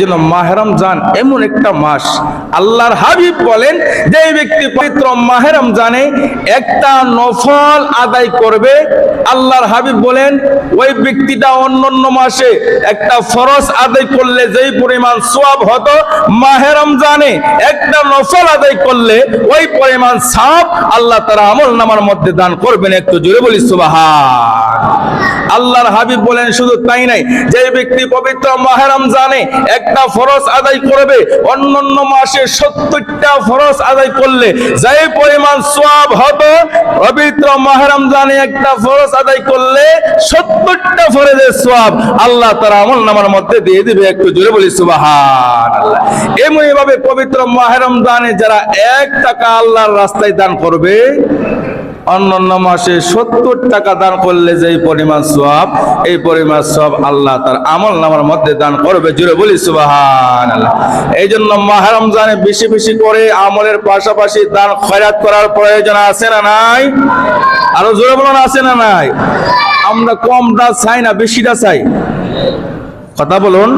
জন্য মাহেরম জান এমন একটা মাস। আল্লাহর হাবিব বলেন যে ব্যক্তি পবিত্র মাহেরম জানে একটা নফল আদায় করবে, আল্লাহর হাবিব বলেন, ওই ব্যক্তিটা অন্যান্য মাসে একটা ফরজ আদায় করলে যেই পরিমাণ সোয়াব হতো মাহেরম জানে একটা নফল আদায় করলে ওই পরিমাণ সাপ আল্লাহ তারা আমল নামার মধ্যে দান করবেন। একটু জোরে বলি, সুবাহান। আল্লাহর হাবিব বলেন, শুধু তাই নাই যে ব্যক্তি পবিত্র মাহেরম জানে একটা ফরজ আদায় করবে, অন্যান্য মাসে সত্তরটা ফরজ আদায় করলে যে পরিমাণ সোয়াব হতো পবিত্র মাহেরম জানে একটা ফরজ আদায় করলে সত্তরটা ফরজের সোয়াব আল্লাহ তার আমল নামার মধ্যে দিয়ে দিবে। একটু জোরে বলি সুবাহান আল্লাহ এমনি ভাবে পবিত্র মাহেরম দানে যারা এক টাকা আল্লাহর রাস্তায় দান করবে অন্যান্য মাসে সত্তর টাকা দান করলে যে পরিমাণ সব এই পরিমাণ সব আল্লাহ তার আমল নামার মধ্যে দান করবে। জুড়ে বলি সুবাহান আল্লাহ এই জন্য মাহ রমজানে বেশি বেশি করে আমলের পাশাপাশি দান খয়রাত করার প্রয়োজন আছে না নাই? আরও জোরে বলুন, আছে না নাই? আমরা কমটা চাই না বেশিটা চাই। কথা বলুন।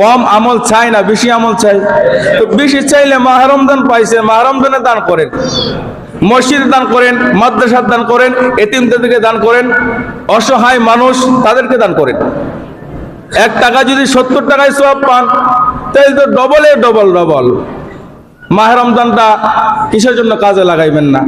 কম আমল চাই না, বেশি আমল চাই? তো বেশি চাইলে মাহরমদান পাইছে মাহরমদানে দান করেন। মসজিদে দান করেন, মাদ্রাসার দান করেন এতিমদেরকে দান করেন, অসহায় মানুষ তাদেরকে দান করেন। এক টাকা যদি সত্তর টাকায় সব পান, তাহলে তো ডবলে ডবল ডবল। মাহরমদানটা কিসের জন্য কাজে লাগাইবেন না?